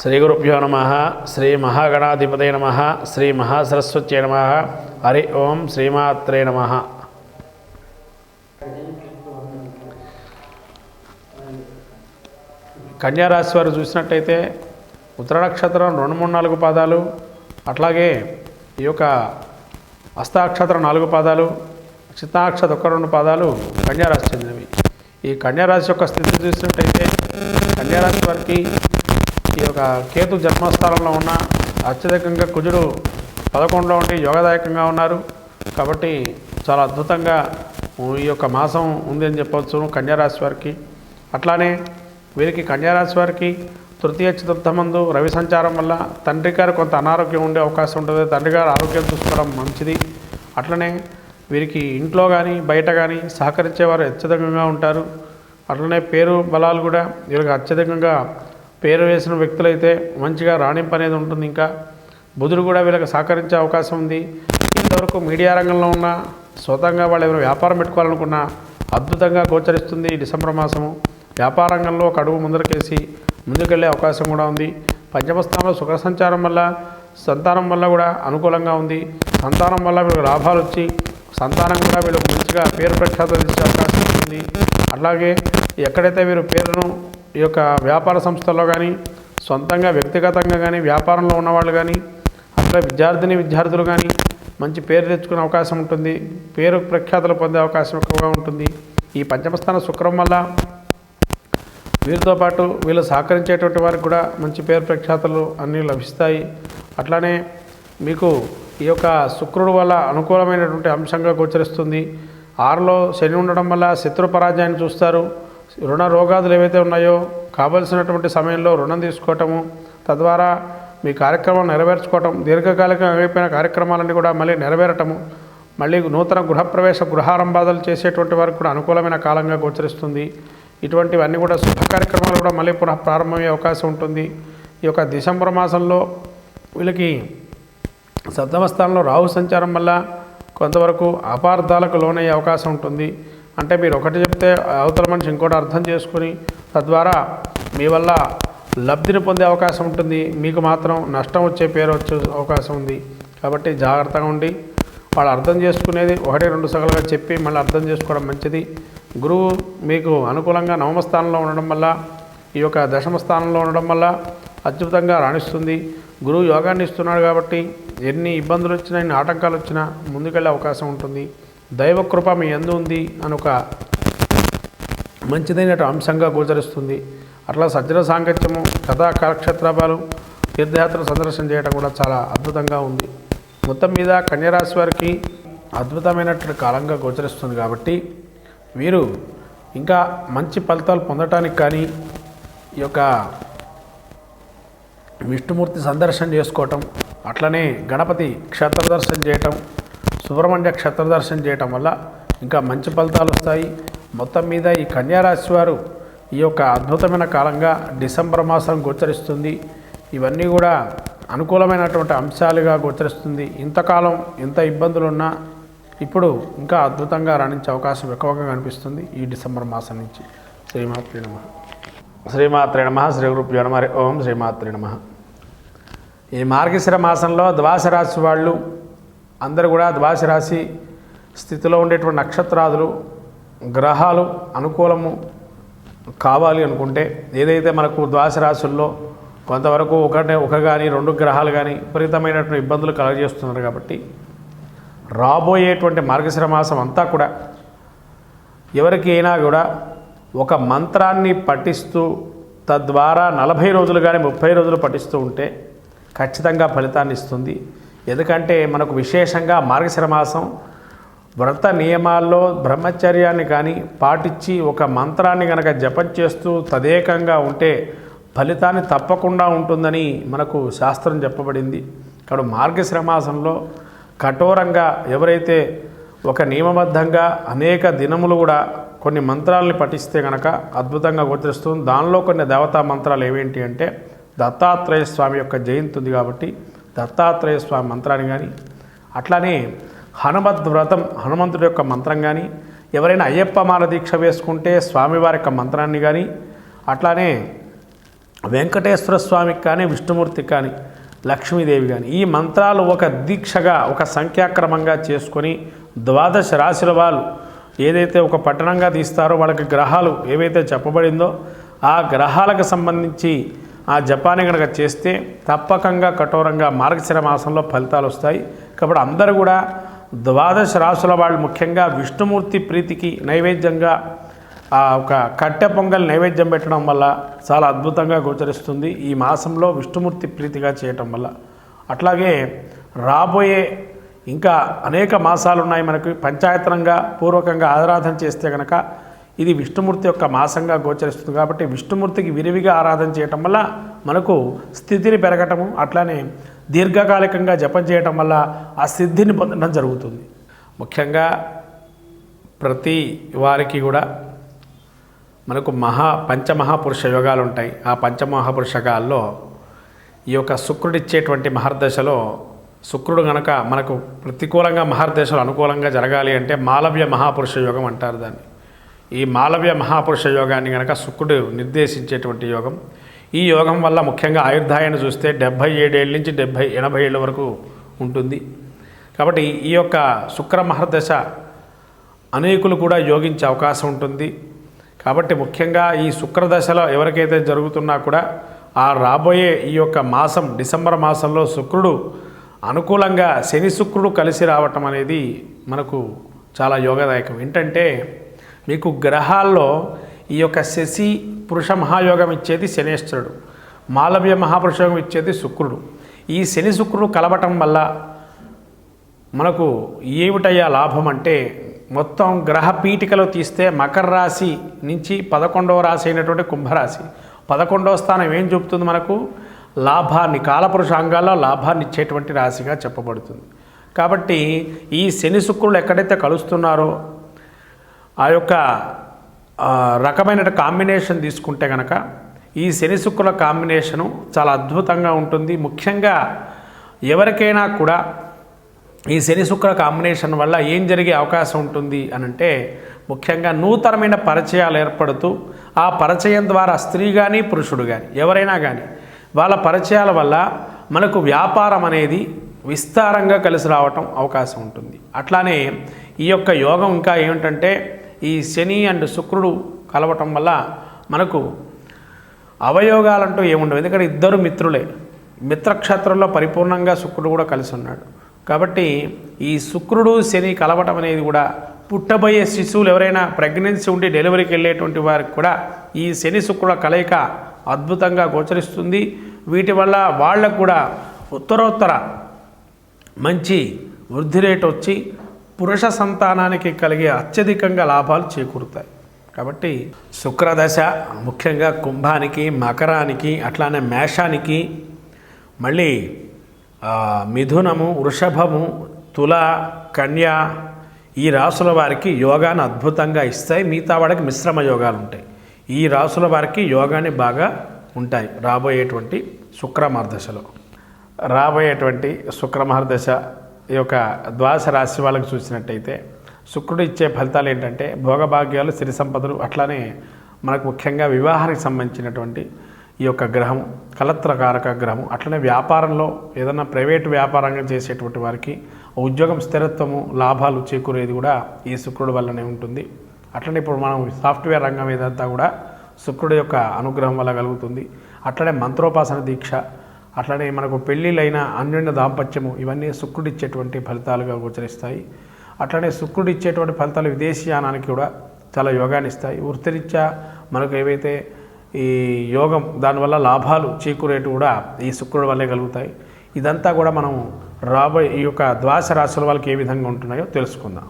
శ్రీ గురుభ్యో నమ శ్రీ మహాగణాధిపతయ నమ శ్రీ మహాసరస్వత్యై నమ. హరి ఓం శ్రీమాత్రే నమ. కన్యారాశి వారు చూసినట్టయితే ఉత్తర నక్షత్రం రెండు మూడు నాలుగు పాదాలు అట్లాగే ఈ యొక్క హస్తాక్షత్రం నాలుగు పాదాలు చిత్తాక్షత ఒక్క రెండు పాదాలు కన్యారాశి చెందినవి. ఈ కన్యారాశి యొక్క స్థితి చూసినట్టయితే కన్యారాశి వారికి ఈ యొక్క కేతు జన్మస్థానంలో ఉన్న అత్యధికంగా కుజుడు పదకొండులో ఉండి యోగదాయకంగా ఉన్నారు. కాబట్టి చాలా అద్భుతంగా ఈ యొక్క మాసం ఉంది అని చెప్పవచ్చు కన్యారాశి వారికి. అట్లానే వీరికి కన్యారాశి వారికి తృతీయ చతుర్థమందు రవి సంచారం వల్ల తండ్రి గారు కొంత అనారోగ్యం ఉండే అవకాశం ఉంటుంది. తండ్రి గారు ఆరోగ్యం చూసుకోవడం మంచిది. అట్లనే వీరికి ఇంట్లో కానీ బయట కానీ సహకరించేవారు అత్యధికంగా ఉంటారు. అట్లనే పేరు బలాలు కూడా వీరికి అత్యధికంగా పేరు వేసిన వ్యక్తులైతే మంచిగా రాణింపు అనేది ఉంటుంది ఇంకా. బుధుడు కూడా వీళ్ళకి సహకరించే అవకాశం ఉంది. ఇంతవరకు మీడియా రంగంలో ఉన్న స్వతంగా వాళ్ళు ఎవరైనా వ్యాపారం పెట్టుకోవాలనుకున్నా అద్భుతంగా గోచరిస్తుంది డిసెంబర్ మాసము. వ్యాపార రంగంలో ఒక అడుగు ముందరకేసి ముందుకెళ్ళే అవకాశం కూడా ఉంది. పంచమస్థానంలో సుఖ సంచారం వల్ల సంతానం వల్ల కూడా అనుకూలంగా ఉంది. సంతానం వల్ల వీళ్ళకి లాభాలు వచ్చి సంతానం కూడా వీళ్ళకు మంచిగా పేరు ప్రఖ్యాతలు ఇచ్చే అవకాశం ఉంది. అలాగే ఎక్కడైతే వీరు పేరును ఈ యొక్క వ్యాపార సంస్థల్లో కానీ సొంతంగా వ్యక్తిగతంగా కానీ వ్యాపారంలో ఉన్నవాళ్ళు కానీ అట్లా విద్యార్థిని విద్యార్థులు కానీ మంచి పేరు తెచ్చుకునే అవకాశం ఉంటుంది పేరు ప్రఖ్యాతలు పొందే అవకాశం ఎక్కువగా ఉంటుంది. ఈ పంచమస్థాన శుక్రం వల్ల వీరితో పాటు వీళ్ళు సహకరించేటువంటి వారికి కూడా మంచి పేరు ప్రఖ్యాతలు అన్నీ లభిస్తాయి. అట్లానే మీకు ఈ యొక్క శుక్రుడు వల్ల అనుకూలమైనటువంటి అంశంగా గోచరిస్తుంది. ఆరులో శని ఉండడం వల్ల శత్రు పరాజయాన్ని చూస్తారు. రుణ రోగాదులు ఏవైతే ఉన్నాయో కావలసినటువంటి సమయంలో రుణం తీసుకోవటము తద్వారా మీ కార్యక్రమం నెరవేర్చుకోవటం దీర్ఘకాలికంగా అయిపోయిన కార్యక్రమాలన్నీ కూడా మళ్ళీ నెరవేరటము మళ్ళీ నూతన గృహప్రవేశ గృహారంభాదాలు చేసేటువంటి వారికి కూడా అనుకూలమైన కాలంగా గోచరిస్తుంది. ఇటువంటివన్నీ కూడా శుభ కార్యక్రమాలు కూడా మళ్ళీ పునః ప్రారంభమయ్యే అవకాశం ఉంటుంది. ఈ యొక్క డిసెంబర్ మాసంలో వీళ్ళకి సప్తమ స్థానంలో రాహు సంచారం వల్ల కొంతవరకు అపార్థాలకు లోనయ్యే అవకాశం ఉంటుంది. అంటే మీరు ఒకటి చెప్తే అవతల మనిషి ఇంకోటి అర్థం చేసుకుని తద్వారా మీ వల్ల లబ్ధిని పొందే అవకాశం ఉంటుంది. మీకు మాత్రం నష్టం వచ్చే పేరు వచ్చే అవకాశం ఉంది. కాబట్టి జాగ్రత్తగా ఉండి వాళ్ళు అర్థం చేసుకునేది ఒకటి రెండు సగలుగా చెప్పి మళ్ళీ అర్థం చేసుకోవడం మంచిది. గురువు మీకు అనుకూలంగా నవమ స్థానంలో ఉండడం వల్ల ఈ యొక్క దశమ స్థానంలో ఉండడం వల్ల అద్భుతంగా రాణిస్తుంది. గురువు యోగాన్ని ఇస్తున్నాడు కాబట్టి ఎన్ని ఇబ్బందులు వచ్చినా ఎన్ని ఆటంకాలు వచ్చినా ముందుకెళ్ళే అవకాశం ఉంటుంది. దైవకృప మీ ఎందు ఉంది అని ఒక మంచిదైన అంశంగా గోచరిస్తుంది. అట్లా సజ్జన సాంగత్యము కథా కాలక్షేత్రాలు తీర్థయాత్ర సందర్శన చేయడం కూడా చాలా అద్భుతంగా ఉంది. మొత్తం మీద కన్యరాశి వారికి అద్భుతమైనటువంటి కాలంగా గోచరిస్తుంది కాబట్టి వీరు ఇంకా మంచి ఫలితాలు పొందటానికి కానీ ఈ యొక్క విష్ణుమూర్తి సందర్శన చేసుకోవటం అట్లనే గణపతి క్షేత్ర దర్శనం చేయటం సుబ్రహ్మణ్య క్షేత్ర దర్శనం చేయటం వల్ల ఇంకా మంచి ఫలితాలు వస్తాయి. మొత్తం మీద ఈ కన్యారాశి వారు ఈ యొక్క అద్భుతమైన కాలంగా డిసెంబర్ మాసం గోచరిస్తుంది. ఇవన్నీ కూడా అనుకూలమైనటువంటి అంశాలుగా గోచరిస్తుంది. ఇంతకాలం ఎంత ఇబ్బందులున్నా ఇప్పుడు ఇంకా అద్భుతంగా రాణించే అవకాశం ఎక్కువగా కనిపిస్తుంది ఈ డిసెంబర్ మాసం నుంచి. శ్రీమాత్రి నమ. శ్రీమాత్రి నమ. శ్రీ గురుభ్యో నమ. ఓం శ్రీమాత్రి నమ. ఈ మార్గశిర మాసంలో ద్వాస రాశి వాళ్ళు అందరూ కూడా ద్వాస రాశి స్థితిలో ఉండేటువంటి నక్షత్రాదులు గ్రహాలు అనుకూలము కావాలి అనుకుంటే ఏదైతే మనకు ద్వాస రాశుల్లో కొంతవరకు ఒకటే ఒక కానీ రెండు గ్రహాలు కానీ విపరీతమైనటువంటి ఇబ్బందులు కలగజేస్తున్నారు కాబట్టి రాబోయేటువంటి మార్గశిర మాసం అంతా కూడా ఎవరికైనా కూడా ఒక మంత్రాన్ని పఠిస్తూ తద్వారా నలభై రోజులు కానీ ముప్పై రోజులు పఠిస్తూ ఉంటే ఖచ్చితంగా ఫలితాన్ని ఇస్తుంది. ఎందుకంటే మనకు విశేషంగా మార్గశిర మాసం వ్రత నియమాల్లో బ్రహ్మచర్యాన్ని కానీ పాటించి ఒక మంత్రాన్ని కనుక జపం చేస్తూ తదేకంగా ఉంటే ఫలితాన్ని తప్పకుండా ఉంటుందని మనకు శాస్త్రం చెప్పబడింది. ఇక్కడ మార్గశ్రమాసంలో కఠోరంగా ఎవరైతే ఒక నియమబద్ధంగా అనేక దినములు కూడా కొన్ని మంత్రాలని పఠిస్తే కనుక అద్భుతంగా గోచరిస్తుంది. దానిలో కొన్ని దేవతా మంత్రాలు ఏవేంటి అంటే దత్తాత్రేయ స్వామి యొక్క జయంతి ఉంది కాబట్టి దత్తాత్రేయ స్వామి మంత్రాన్ని కానీ అట్లానే హనుమద్ వ్రతం హనుమంతుడి యొక్క మంత్రం కానీ ఎవరైనా అయ్యప్ప మాల దీక్ష వేసుకుంటే స్వామివారి యొక్క మంత్రాన్ని కానీ అట్లానే వెంకటేశ్వర స్వామికి కానీ విష్ణుమూర్తికి కానీ లక్ష్మీదేవి కానీ ఈ మంత్రాలు ఒక దీక్షగా ఒక సంఖ్యాక్రమంగా చేసుకొని ద్వాదశ రాశుల వాళ్ళు ఏదైతే ఒక పట్టణంగా తీస్తారో వాళ్ళకి గ్రహాలు ఏవైతే చెప్పబడిందో ఆ గ్రహాలకు సంబంధించి ఆ జపాన్ని కనుక చేస్తే తప్పకంగా కఠోరంగా మార్గశిర మాసంలో ఫలితాలు వస్తాయి. కాబట్టి అందరూ కూడా ద్వాదశ రాసుల వాళ్ళు ముఖ్యంగా విష్ణుమూర్తి ప్రీతికి నైవేద్యంగా ఆ ఒక కట్టె పొంగల్ నైవేద్యం పెట్టడం వల్ల చాలా అద్భుతంగా గోచరిస్తుంది. ఈ మాసంలో విష్ణుమూర్తి ప్రీతిగా చేయటం వల్ల. అట్లాగే రాబోయే ఇంకా అనేక మాసాలు ఉన్నాయి మనకు. పంచాయతనంగా పూర్వకంగా ఆరాధన చేస్తే కనుక ఇది విష్ణుమూర్తి యొక్క మాసంగా గోచరిస్తుంది కాబట్టి విష్ణుమూర్తికి విరివిగా ఆరాధన చేయటం వల్ల మనకు స్థితిని పెరగటము అట్లానే దీర్ఘకాలికంగా జపం చేయటం వల్ల ఆ సిద్ధిని పొందడం జరుగుతుంది. ముఖ్యంగా ప్రతి వారికి కూడా మనకు మహా పంచమహాపురుష యోగాలు ఉంటాయి. ఆ పంచమహాపురుషకాల్లో ఈ యొక్క శుక్రుడిచ్చేటువంటి మహర్దశలో శుక్రుడు గనక మనకు ప్రతికూలంగా మహర్దశలు అనుకూలంగా జరగాలి అంటే మాలవ్య మహాపురుష యోగం అంటారు దాన్ని. ఈ మాలవ్య మహాపురుష యోగాన్ని గనక శుక్రుడు నిర్దేశించేటువంటి యోగం. ఈ యోగం వల్ల ముఖ్యంగా ఆయుర్దాయాన్ని చూస్తే డెబ్భై ఏడేళ్ళ నుంచి డెబ్భై ఎనభై ఏళ్ళ వరకు ఉంటుంది. కాబట్టి ఈ యొక్క శుక్ర మహర్దశ అనేకులు కూడా యోగించే అవకాశం ఉంటుంది. కాబట్టి ముఖ్యంగా ఈ శుక్రదశలో ఎవరికైతే జరుగుతున్నా కూడా ఆ రాబోయే ఈ యొక్క మాసం డిసెంబర్ మాసంలో శుక్రుడు అనుకూలంగా శని శుక్రుడు కలిసి రావటం అనేది మనకు చాలా యోగదాయకం. ఏంటంటే మీకు గ్రహాల్లో ఈ యొక్క శశి పురుష మహాయోగం ఇచ్చేది శనేశ్వరుడు మాలవ్య మహాపురుషయోగం ఇచ్చేది శుక్రుడు. ఈ శని శుక్రుడు కలవటం వల్ల మనకు ఏమిటయ్యా లాభం అంటే మొత్తం గ్రహ పీఠికలో తీస్తే మకర రాశి నుంచి పదకొండవ రాశి అయినటువంటి కుంభరాశి. పదకొండవ స్థానం ఏం చెబుతుంది మనకు? లాభాన్ని కాలపురుషాంగాల్లో లాభాన్ని ఇచ్చేటువంటి రాశిగా చెప్పబడుతుంది. కాబట్టి ఈ శని శుక్రులు ఎక్కడైతే కలుస్తున్నారో ఆ యొక్క రకమైన కాంబినేషన్ తీసుకుంటే కనుక ఈ శని శుక్రుల కాంబినేషను చాలా అద్భుతంగా ఉంటుంది. ముఖ్యంగా ఎవరికైనా కూడా ఈ శని శుక్ర కాంబినేషన్ వల్ల ఏం జరిగే అవకాశం ఉంటుంది అని అంటే ముఖ్యంగా నూతనమైన పరిచయాలు ఏర్పడుతూ ఆ పరిచయం ద్వారా స్త్రీ కానీ పురుషుడు కానీ ఎవరైనా కానీ వాళ్ళ పరిచయాల వల్ల మనకు వ్యాపారం అనేది విస్తారంగా కలిసి రావటం అవకాశం ఉంటుంది. అట్లానే ఈ యొక్క యోగం ఇంకా ఏమిటంటే ఈ శని అండ్ శుక్రుడు కలవటం వల్ల మనకు అవయోగాలంటూ ఏముండవు. ఎందుకంటే ఇద్దరు మిత్రులే. మిత్రక్షేత్రంలో పరిపూర్ణంగా శుక్రుడు కూడా కలిసి ఉన్నాడు. కాబట్టి ఈ శుక్రుడు శని కలవటం అనేది కూడా పుట్టబోయే శిశువులు ఎవరైనా ప్రెగ్నెన్సీ ఉండి డెలివరీకి వెళ్ళేటువంటి వారికి కూడా ఈ శని శుక్రుల కలయిక అద్భుతంగా గోచరిస్తుంది. వీటి వల్ల వాళ్ళకు కూడా ఉత్తరోత్తర మంచి వృద్ధి రేటు వచ్చి పురుష సంతానానికి కలిగే అత్యధికంగా లాభాలు చేకూరుతాయి. కాబట్టి శుక్రదశ ముఖ్యంగా కుంభానికి మకరానికి అట్లానే మేషానికి మళ్ళీ మిథునము వృషభము తుల కన్య ఈ రాసుల వారికి యోగాన్ని అద్భుతంగా ఇస్తాయి. మిగతా వాడికి మిశ్రమ యోగాలు ఉంటాయి. ఈ రాసుల వారికి యోగాన్ని బాగా ఉంటాయి రాబోయేటువంటి శుక్రమార్దశలో రాబోయేటువంటి శుక్రమహర్దశ ఈ యొక్క ద్వాదశ రాశి వాళ్ళకి చూసినట్టయితే శుక్రుడు ఇచ్చే ఫలితాలు ఏంటంటే భోగభాగ్యాలు సిరి సంపదలు అట్లానే మనకు ముఖ్యంగా వివాహానికి సంబంధించినటువంటి ఈ యొక్క గ్రహం కలత్రకారక గ్రహం అట్లనే వ్యాపారంలో ఏదైనా ప్రైవేటు వ్యాపారంగా చేసేటువంటి వారికి ఉద్యోగం స్థిరత్వము లాభాలు చేకూరేది కూడా ఈ శుక్రుడు వల్లనే ఉంటుంది. అట్లనే ఇప్పుడు మనం సాఫ్ట్వేర్ రంగం ఏదంతా కూడా శుక్రుడు యొక్క అనుగ్రహం వల్ల కలుగుతుంది. అట్లనే మంత్రోపాసన దీక్ష అట్లనే మనకు పెళ్ళిళ్ళైన అన్యోన్య దాంపత్యము ఇవన్నీ శుక్రుడు ఇచ్చేటువంటి ఫలితాలుగా గోచరిస్తాయి. అట్లనే శుక్రుడు ఇచ్చేటువంటి ఫలితాలు విదేశీయానానికి కూడా చాలా యోగాన్ని ఇస్తాయి. వృత్తిరీత్యా మనకు ఏవైతే ఈ యోగం దానివల్ల లాభాలు చీకురేటు కూడా ఈ శుక్రుడు వల్లే కలుగుతాయి. ఇదంతా కూడా మనం రాబోయే ఈ యొక్క ద్వాస రాశుల వాళ్ళకి ఏ విధంగా ఉంటున్నాయో తెలుసుకుందాం.